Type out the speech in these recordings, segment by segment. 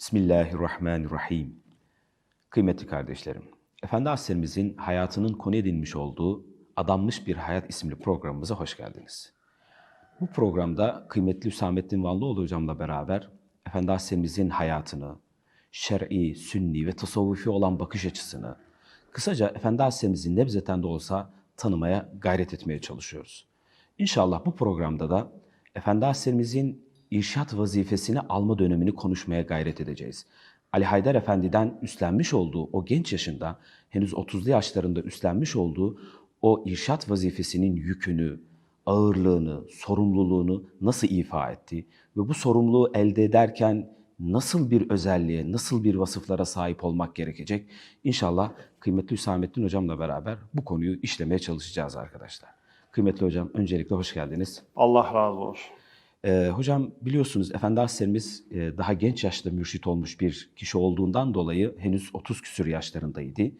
Bismillahirrahmanirrahim. Kıymetli kardeşlerim, Efendi Aleyhisselam'ın hayatının konu edinmiş olduğu Adanmış Bir Hayat isimli programımıza hoş geldiniz. Bu programda kıymetli Hüsamettin Vanlıoğlu hocamla beraber Efendi Aleyhisselam'ın hayatını, şer'i, sünni ve tasavvufi olan bakış açısını, kısaca Efendi Aleyhisselam'ın nebzeten de olsa tanımaya gayret etmeye çalışıyoruz. İnşallah bu programda da Efendi Aleyhisselam'ın irşat vazifesini alma dönemini konuşmaya gayret edeceğiz. Ali Haydar Efendi'den üstlenmiş olduğu o genç yaşında, henüz 30'lu yaşlarında üstlenmiş olduğu o irşat vazifesinin yükünü, ağırlığını, sorumluluğunu nasıl ifa etti ve bu sorumluluğu elde ederken nasıl bir özelliğe, nasıl bir vasıflara sahip olmak gerekecek? İnşallah kıymetli Hüsamettin Hocam'la beraber bu konuyu işlemeye çalışacağız arkadaşlar. Kıymetli Hocam öncelikle hoş geldiniz. Allah razı olsun. Ee, hocam biliyorsunuz Efendi Aleyhisselam'ız e, daha genç yaşta mürşit olmuş bir kişi olduğundan dolayı henüz 30 küsür yaşlarındaydı.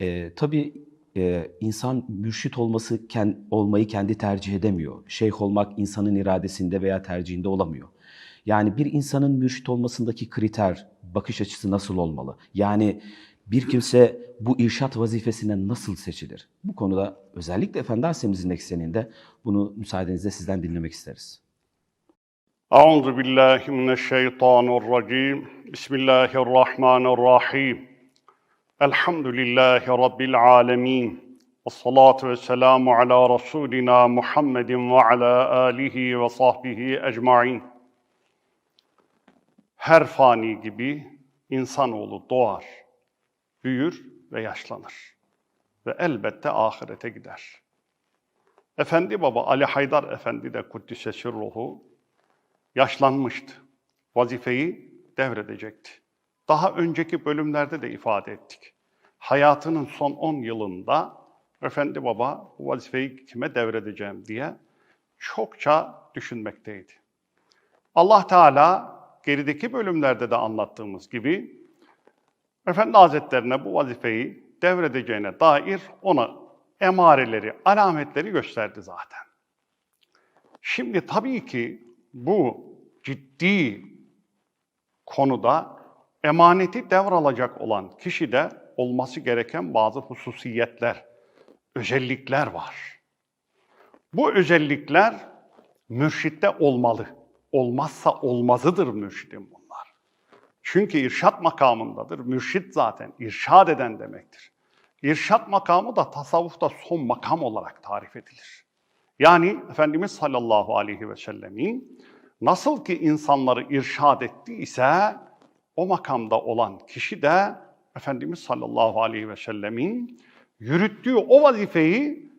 Ee, tabii e, insan mürşit olması ken- olmayı kendi tercih edemiyor. Şeyh olmak insanın iradesinde veya tercihinde olamıyor. Yani bir insanın mürşit olmasındaki kriter, bakış açısı nasıl olmalı? Yani bir kimse bu irşat vazifesine nasıl seçilir? Bu konuda özellikle Efendi Aleyhisselam'ızın ekseninde bunu müsaadenizle sizden dinlemek isteriz. Euzu billahi mineşşeytanirracim. Bismillahirrahmanirrahim. Elhamdülillahi rabbil alamin. Essalatu vesselamu ala rasulina Muhammedin ve ala alihi ve sahbihi ecmaîn. Her fani gibi insanoğlu doğar, büyür ve yaşlanır ve elbette ahirete gider. Efendi Baba Ali Haydar Efendi de Kuddise Sirruhu yaşlanmıştı. Vazifeyi devredecekti. Daha önceki bölümlerde de ifade ettik. Hayatının son 10 yılında Efendi Baba bu vazifeyi kime devredeceğim diye çokça düşünmekteydi. Allah Teala gerideki bölümlerde de anlattığımız gibi Efendi Hazretlerine bu vazifeyi devredeceğine dair ona emareleri, alametleri gösterdi zaten. Şimdi tabii ki bu ciddi konuda emaneti devralacak olan kişide olması gereken bazı hususiyetler, özellikler var. Bu özellikler mürşitte olmalı. Olmazsa olmazıdır mürşidin bunlar. Çünkü irşat makamındadır. Mürşit zaten irşad eden demektir. İrşat makamı da tasavvufta son makam olarak tarif edilir. Yani Efendimiz sallallahu aleyhi ve sellemin nasıl ki insanları irşad ettiyse o makamda olan kişi de Efendimiz sallallahu aleyhi ve sellemin yürüttüğü o vazifeyi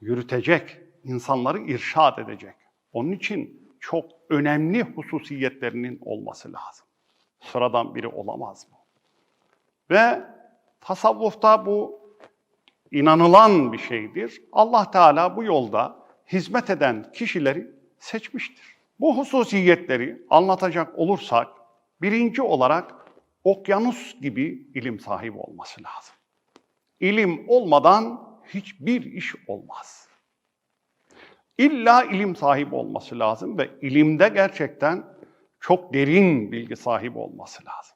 yürütecek, insanları irşad edecek. Onun için çok önemli hususiyetlerinin olması lazım. Sıradan biri olamaz bu. Ve tasavvufta bu inanılan bir şeydir. Allah Teala bu yolda hizmet eden kişileri seçmiştir. Bu hususiyetleri anlatacak olursak, birinci olarak okyanus gibi ilim sahibi olması lazım. İlim olmadan hiçbir iş olmaz. İlla ilim sahibi olması lazım ve ilimde gerçekten çok derin bilgi sahibi olması lazım.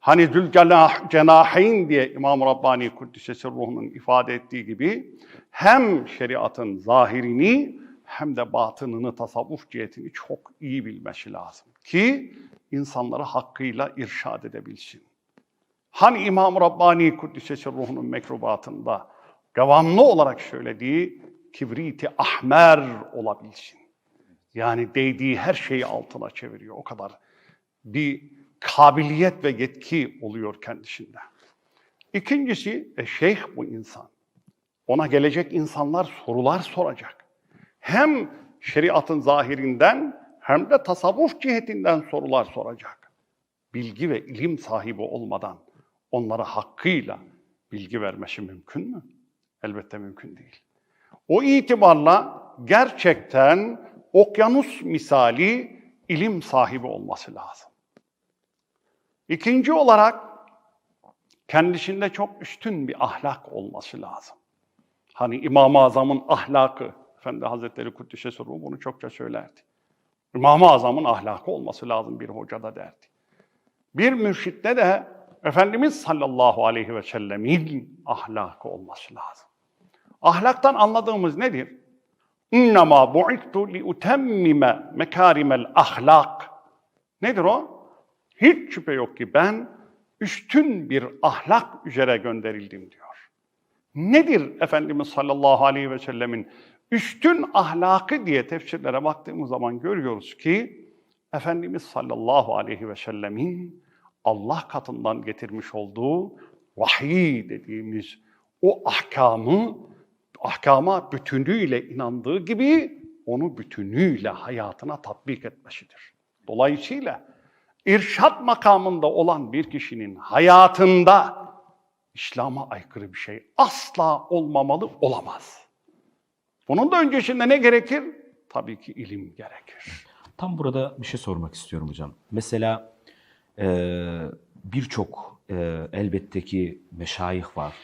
Hani Zülcenaheyn diye İmam Rabbani Kuddisesi ruhunun ifade ettiği gibi hem şeriatın zahirini hem de batınını, tasavvuf cihetini çok iyi bilmesi lazım ki insanları hakkıyla irşad edebilsin. Hani İmam Rabbani Kuddisesi ruhunun mekrubatında devamlı olarak söylediği kibriti ahmer olabilsin. Yani değdiği her şeyi altına çeviriyor. O kadar bir kabiliyet ve yetki oluyor kendisinde. İkincisi, e, şeyh bu insan. Ona gelecek insanlar sorular soracak. Hem şeriatın zahirinden hem de tasavvuf cihetinden sorular soracak. Bilgi ve ilim sahibi olmadan onlara hakkıyla bilgi vermesi mümkün mü? Elbette mümkün değil. O itibarla gerçekten okyanus misali ilim sahibi olması lazım. İkinci olarak kendisinde çok üstün bir ahlak olması lazım. Hani İmam-ı Azam'ın ahlakı, Efendi Hazretleri Kuddise Ruhu bunu çokça söylerdi. İmam-ı Azam'ın ahlakı olması lazım bir hocada derdi. Bir mürşitte de Efendimiz sallallahu aleyhi ve sellemin ahlakı olması lazım. Ahlaktan anladığımız nedir? İnnemâ bu'ittu li utemmime mekârimel ahlak. Nedir o? Hiç şüphe yok ki ben üstün bir ahlak üzere gönderildim diyor. Nedir Efendimiz sallallahu aleyhi ve sellemin üstün ahlakı diye tefsirlere baktığımız zaman görüyoruz ki Efendimiz sallallahu aleyhi ve sellemin Allah katından getirmiş olduğu vahiy dediğimiz o ahkamı ahkama bütünüyle inandığı gibi onu bütünüyle hayatına tatbik etmesidir. Dolayısıyla irşat makamında olan bir kişinin hayatında İslam'a aykırı bir şey asla olmamalı, olamaz. Bunun da öncesinde ne gerekir? Tabii ki ilim gerekir. Tam burada bir şey sormak istiyorum hocam. Mesela eee, birçok eee, elbette ki meşayih var.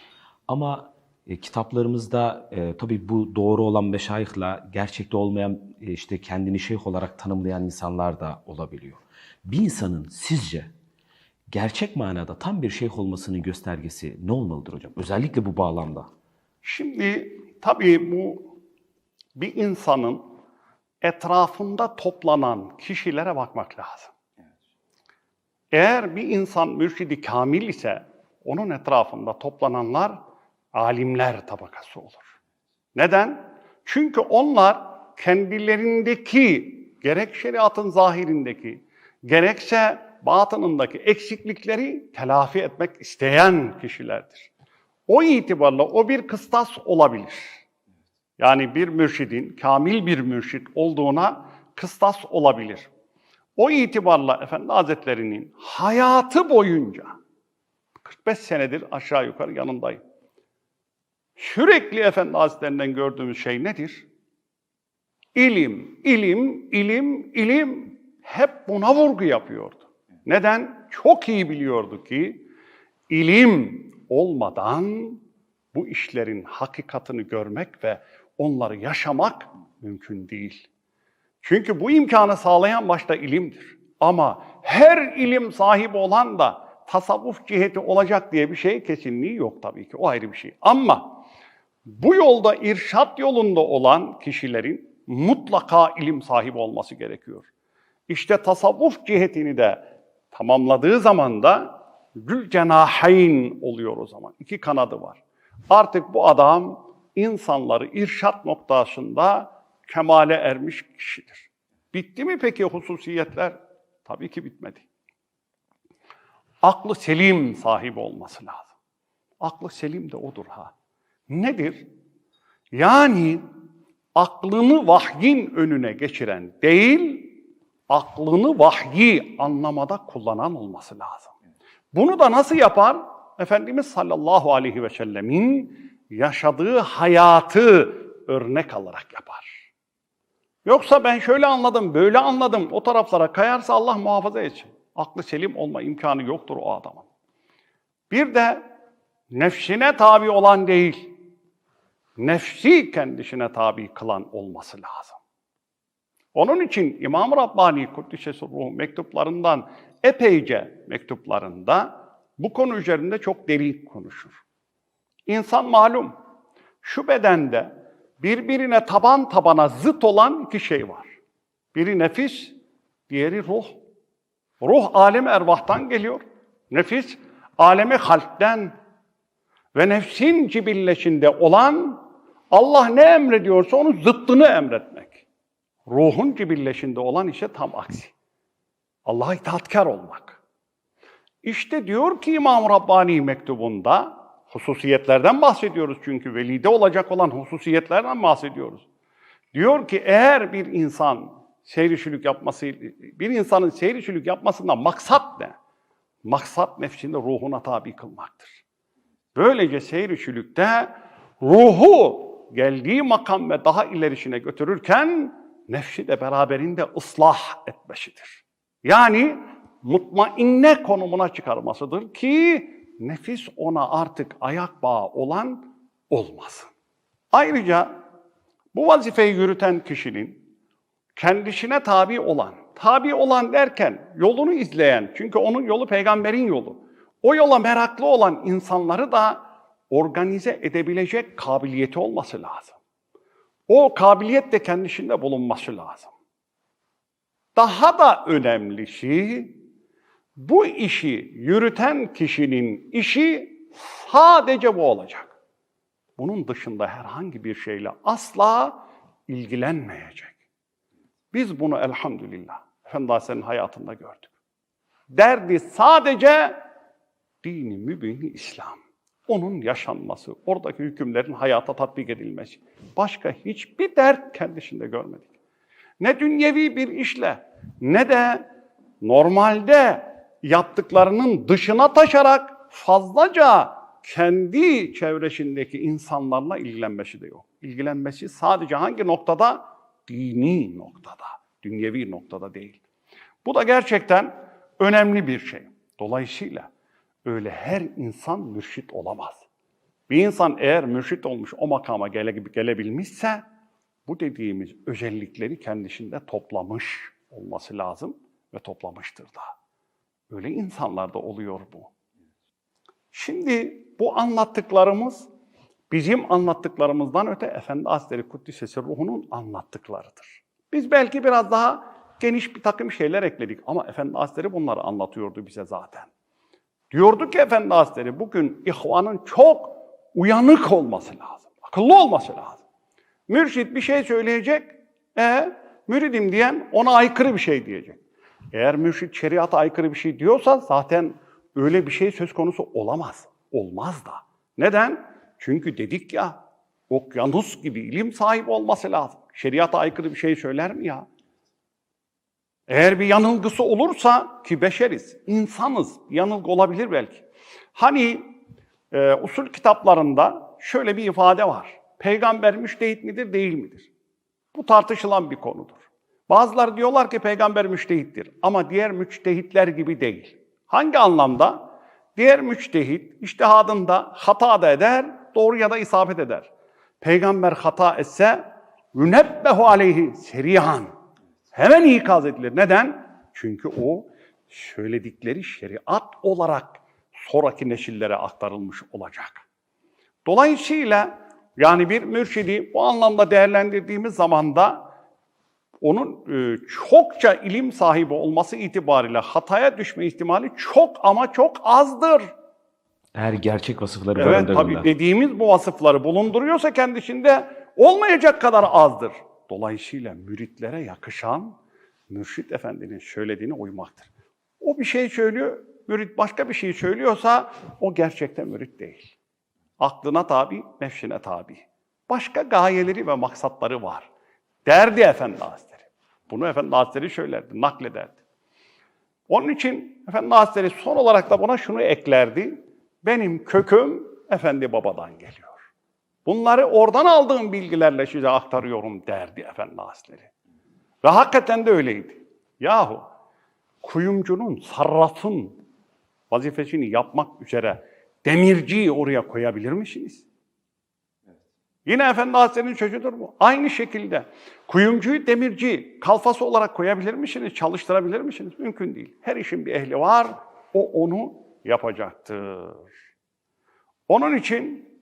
Ama e, kitaplarımızda e, tabii bu doğru olan meşayihla gerçekte olmayan e, işte kendini şeyh olarak tanımlayan insanlar da olabiliyor. Bir insanın sizce gerçek manada tam bir şeyh olmasının göstergesi ne olmalıdır hocam? Özellikle bu bağlamda. Şimdi tabii bu bir insanın etrafında toplanan kişilere bakmak lazım. Eğer bir insan mürşidi kamil ise onun etrafında toplananlar alimler tabakası olur. Neden? Çünkü onlar kendilerindeki gerek şeriatın zahirindeki gerekse batınındaki eksiklikleri telafi etmek isteyen kişilerdir. O itibarla o bir kıstas olabilir. Yani bir mürşidin kamil bir mürşit olduğuna kıstas olabilir. O itibarla Efendi Hazretleri'nin hayatı boyunca 45 senedir aşağı yukarı yanındayım. Sürekli Efendi Hazretlerinden gördüğümüz şey nedir? İlim, ilim, ilim, ilim hep buna vurgu yapıyordu. Neden? Çok iyi biliyordu ki ilim olmadan bu işlerin hakikatini görmek ve onları yaşamak mümkün değil. Çünkü bu imkanı sağlayan başta ilimdir. Ama her ilim sahibi olan da tasavvuf ciheti olacak diye bir şey kesinliği yok tabii ki. O ayrı bir şey. Ama bu yolda irşat yolunda olan kişilerin mutlaka ilim sahibi olması gerekiyor. İşte tasavvuf cihetini de tamamladığı zaman da gül cenahayn oluyor o zaman. İki kanadı var. Artık bu adam insanları irşat noktasında kemale ermiş kişidir. Bitti mi peki hususiyetler? Tabii ki bitmedi. Aklı selim sahibi olması lazım. Aklı selim de odur ha. Nedir? Yani aklını vahyin önüne geçiren değil, aklını vahyi anlamada kullanan olması lazım. Bunu da nasıl yapar? Efendimiz sallallahu aleyhi ve sellemin yaşadığı hayatı örnek alarak yapar. Yoksa ben şöyle anladım, böyle anladım, o taraflara kayarsa Allah muhafaza etsin. Aklı selim olma imkanı yoktur o adamın. Bir de nefsine tabi olan değil, nefsi kendisine tabi kılan olması lazım. Onun için İmam Rabbani Kuddisesi Ruh mektuplarından epeyce mektuplarında bu konu üzerinde çok derin konuşur. İnsan malum şu bedende birbirine taban tabana zıt olan iki şey var. Biri nefis, diğeri ruh. Ruh alemi ervahtan geliyor. Nefis alemi halpten ve nefsin cibilleşinde olan Allah ne emrediyorsa onun zıttını emretmek. Ruhun cibilleşinde olan ise tam aksi. Allah'a itaatkar olmak. İşte diyor ki İmam Rabbani mektubunda, hususiyetlerden bahsediyoruz çünkü velide olacak olan hususiyetlerden bahsediyoruz. Diyor ki eğer bir insan seyrişülük yapması, bir insanın seyrişülük yapmasından maksat ne? Maksat nefsinde ruhuna tabi kılmaktır. Böylece seyrişülükte ruhu geldiği makam ve daha ilerisine götürürken nefsi de beraberinde ıslah etmesidir. Yani mutmainne konumuna çıkarmasıdır ki nefis ona artık ayak bağı olan olmasın. Ayrıca bu vazifeyi yürüten kişinin kendisine tabi olan tabi olan derken yolunu izleyen, çünkü onun yolu peygamberin yolu. O yola meraklı olan insanları da organize edebilecek kabiliyeti olması lazım. O kabiliyet de kendisinde bulunması lazım. Daha da önemlisi bu işi yürüten kişinin işi sadece bu olacak. Bunun dışında herhangi bir şeyle asla ilgilenmeyecek. Biz bunu elhamdülillah Efendi Hazretleri'nin hayatında gördük. Derdi sadece dini mübini İslam. Onun yaşanması, oradaki hükümlerin hayata tatbik edilmesi. Başka hiçbir dert kendisinde görmedik. Ne dünyevi bir işle ne de normalde yaptıklarının dışına taşarak fazlaca kendi çevresindeki insanlarla ilgilenmesi de yok. İlgilenmesi sadece hangi noktada? Dini noktada, dünyevi noktada değil. Bu da gerçekten önemli bir şey. Dolayısıyla öyle her insan mürşit olamaz. Bir insan eğer mürşit olmuş, o makama gele, gelebilmişse bu dediğimiz özellikleri kendisinde toplamış olması lazım ve toplamıştır da. Öyle insanlarda oluyor bu. Şimdi bu anlattıklarımız bizim anlattıklarımızdan öte Efendi Hazretleri Kuddisesi ruhunun anlattıklarıdır. Biz belki biraz daha geniş bir takım şeyler ekledik ama Efendi Hazretleri bunları anlatıyordu bize zaten. Diyordu ki Efendi Hazretleri bugün ihvanın çok uyanık olması lazım, akıllı olması lazım. Mürşit bir şey söyleyecek, e, müridim diyen ona aykırı bir şey diyecek. Eğer mürşit şeriata aykırı bir şey diyorsa zaten öyle bir şey söz konusu olamaz. Olmaz da. Neden? Çünkü dedik ya, okyanus gibi ilim sahibi olması lazım. Şeriata aykırı bir şey söyler mi ya? Eğer bir yanılgısı olursa ki beşeriz, insanız, yanılgı olabilir belki. Hani e, usul kitaplarında şöyle bir ifade var. Peygamber müştehit midir, değil midir? Bu tartışılan bir konudur. Bazıları diyorlar ki peygamber müştehittir ama diğer müçtehitler gibi değil. Hangi anlamda? Diğer müçtehit iştihadında hata da eder, doğru ya da isabet eder. Peygamber hata etse yünebbehu aleyhi serihan. Hemen ikaz edilir. Neden? Çünkü o söyledikleri şeriat olarak sonraki nesillere aktarılmış olacak. Dolayısıyla yani bir mürşidi bu anlamda değerlendirdiğimiz zaman da onun e, çokça ilim sahibi olması itibariyle hataya düşme ihtimali çok ama çok azdır. Eğer gerçek vasıfları Evet barındırdığında. tabii dediğimiz bu vasıfları bulunduruyorsa kendisinde olmayacak kadar azdır. Dolayısıyla müritlere yakışan mürşit efendinin söylediğine uymaktır. O bir şey söylüyor, mürit başka bir şey söylüyorsa o gerçekten mürit değil. Aklına tabi, nefsine tabi. Başka gayeleri ve maksatları var. Derdi Efendi Hazretleri. Bunu Efendi Hazretleri söylerdi, naklederdi. Onun için Efendi Hazretleri son olarak da buna şunu eklerdi. Benim köküm Efendi Baba'dan geliyor. Bunları oradan aldığım bilgilerle size aktarıyorum derdi Efendi Hazretleri. Ve hakikaten de öyleydi. Yahu kuyumcunun, sarrafın vazifesini yapmak üzere demirciyi oraya koyabilir misiniz? Yine Efendi Hazretleri'nin sözüdür bu. Aynı şekilde kuyumcuyu demirci, kalfası olarak koyabilir misiniz, çalıştırabilir misiniz? Mümkün değil. Her işin bir ehli var, o onu yapacaktır. Onun için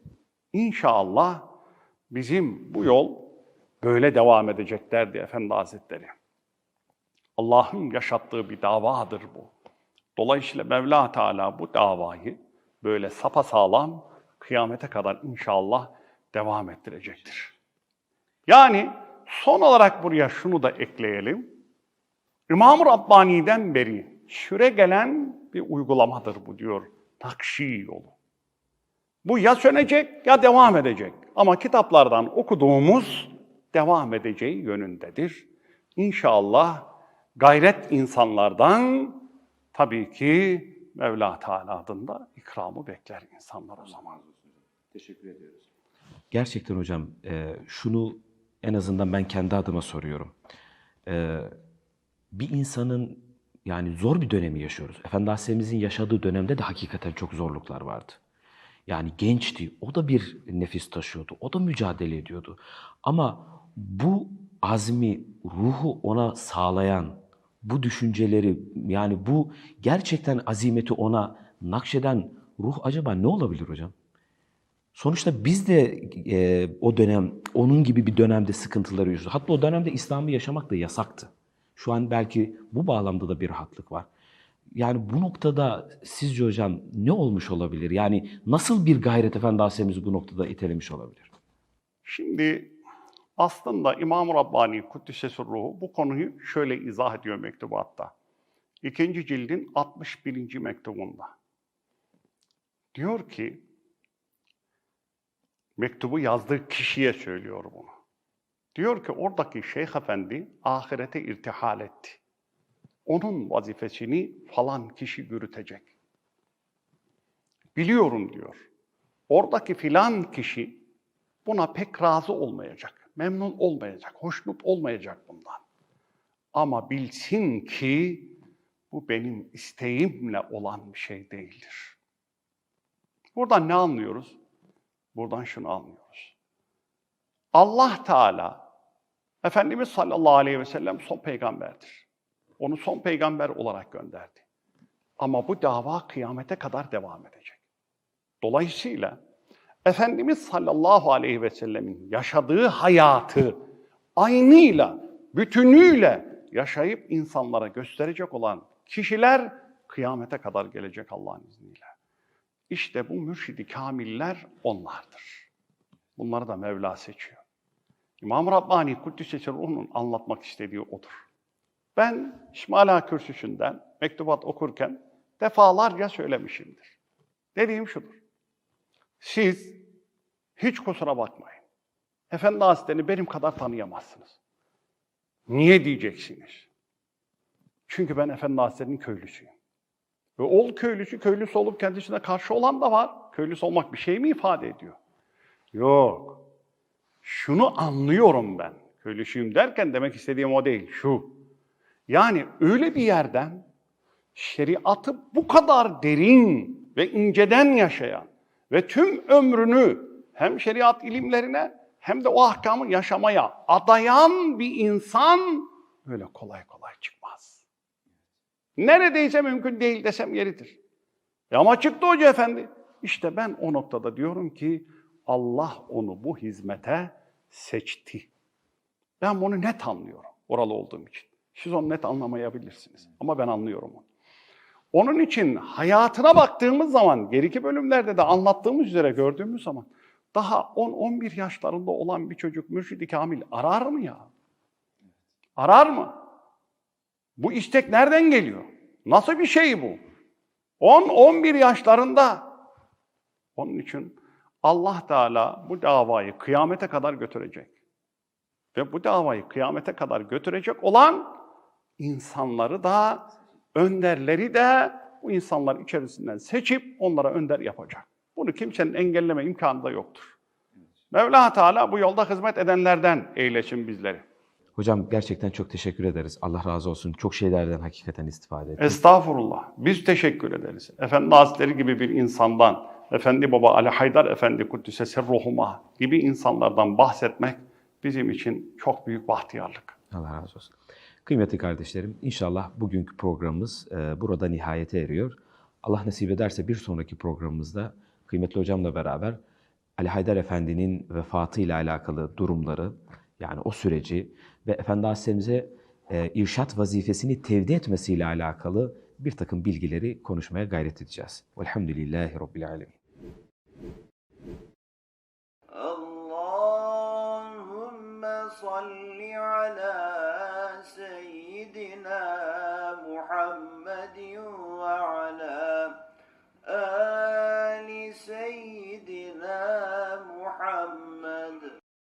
inşallah bizim bu yol böyle devam edecek derdi Efendi Hazretleri. Allah'ın yaşattığı bir davadır bu. Dolayısıyla Mevla Teala bu davayı böyle sapasağlam kıyamete kadar inşallah devam ettirecektir. Yani son olarak buraya şunu da ekleyelim. İmam-ı Rabbani'den beri süre gelen bir uygulamadır bu diyor Nakşi yolu. Bu ya sönecek ya devam edecek. Ama kitaplardan okuduğumuz devam edeceği yönündedir. İnşallah gayret insanlardan tabii ki Mevla Teala adında ikramı bekler insanlar o zaman. Teşekkür ediyoruz. Gerçekten hocam e, şunu en azından ben kendi adıma soruyorum. E, bir insanın yani zor bir dönemi yaşıyoruz. Efendi Aleyhisselam'ın yaşadığı dönemde de hakikaten çok zorluklar vardı. Yani gençti, o da bir nefis taşıyordu, o da mücadele ediyordu. Ama bu azmi, ruhu ona sağlayan, bu düşünceleri yani bu gerçekten azimeti ona nakşeden ruh acaba ne olabilir hocam? Sonuçta biz de e, o dönem onun gibi bir dönemde sıkıntıları yaşıyoruz. Hatta o dönemde İslam'ı yaşamak da yasaktı. Şu an belki bu bağlamda da bir rahatlık var. Yani bu noktada sizce hocam ne olmuş olabilir? Yani nasıl bir gayret Efendi Aleyhisselam'ımızı bu noktada itelemiş olabilir? Şimdi aslında İmam-ı Rabbani Kuddisesi Ruhu bu konuyu şöyle izah ediyor mektubatta. İkinci cildin 61. mektubunda. Diyor ki, mektubu yazdığı kişiye söylüyor bunu. Diyor ki oradaki Şeyh Efendi ahirete irtihal etti. Onun vazifesini falan kişi yürütecek. Biliyorum diyor. Oradaki filan kişi buna pek razı olmayacak, memnun olmayacak, hoşnut olmayacak bundan. Ama bilsin ki bu benim isteğimle olan bir şey değildir. Buradan ne anlıyoruz? Buradan şunu anlıyoruz. Allah Teala, Efendimiz sallallahu aleyhi ve sellem son peygamberdir. Onu son peygamber olarak gönderdi. Ama bu dava kıyamete kadar devam edecek. Dolayısıyla Efendimiz sallallahu aleyhi ve sellemin yaşadığı hayatı aynıyla, bütünüyle yaşayıp insanlara gösterecek olan kişiler kıyamete kadar gelecek Allah'ın izniyle. İşte bu mürşidi kamiller onlardır. Bunları da Mevla seçiyor. İmam Rabbani Kuddisesi Ruh'un anlatmak istediği odur. Ben İsmaila Kürsüsü'nden mektubat okurken defalarca söylemişimdir. Dediğim şudur. Siz hiç kusura bakmayın. Efendi Hazretleri benim kadar tanıyamazsınız. Niye diyeceksiniz? Çünkü ben Efendi Hazretleri'nin köylüsüyüm. Ve ol köylüsü, köylüsü olup kendisine karşı olan da var. Köylüsü olmak bir şey mi ifade ediyor? Yok. Şunu anlıyorum ben. Köylüsüyüm derken demek istediğim o değil. Şu. Yani öyle bir yerden şeriatı bu kadar derin ve inceden yaşayan ve tüm ömrünü hem şeriat ilimlerine hem de o ahkamı yaşamaya adayan bir insan böyle kolay kolay çıkmaz. Neredeyse mümkün değil desem yeridir. E ama çıktı Hoca Efendi. İşte ben o noktada diyorum ki Allah onu bu hizmete seçti. Ben bunu net anlıyorum oralı olduğum için. Siz onu net anlamayabilirsiniz ama ben anlıyorum onu. Onun için hayatına baktığımız zaman, geriki bölümlerde de anlattığımız üzere gördüğümüz zaman daha 10-11 yaşlarında olan bir çocuk mürşidi kamil arar mı ya? Arar mı? Bu istek nereden geliyor? Nasıl bir şey bu? 10-11 yaşlarında. Onun için Allah Teala bu davayı kıyamete kadar götürecek. Ve bu davayı kıyamete kadar götürecek olan insanları da önderleri de bu insanlar içerisinden seçip onlara önder yapacak. Bunu kimsenin engelleme imkanı da yoktur. Mevla Teala bu yolda hizmet edenlerden eylesin bizleri. Hocam gerçekten çok teşekkür ederiz. Allah razı olsun. Çok şeylerden hakikaten istifade ettik. Estağfurullah. Biz teşekkür ederiz. Efendi Hazretleri gibi bir insandan, Efendi Baba Ali Haydar Efendi Kuddise Sirruhuma gibi insanlardan bahsetmek bizim için çok büyük bahtiyarlık. Allah razı olsun. Kıymetli kardeşlerim, inşallah bugünkü programımız e, burada nihayete eriyor. Allah nasip ederse bir sonraki programımızda kıymetli hocamla beraber Ali Haydar Efendi'nin vefatıyla alakalı durumları, yani o süreci ve Efendi Hazretlerimize e, irşat vazifesini tevdi etmesiyle alakalı bir takım bilgileri konuşmaya gayret edeceğiz. Velhamdülillahi Rabbil Alemin. Allahümme salli ala سيدنا محمد وعلى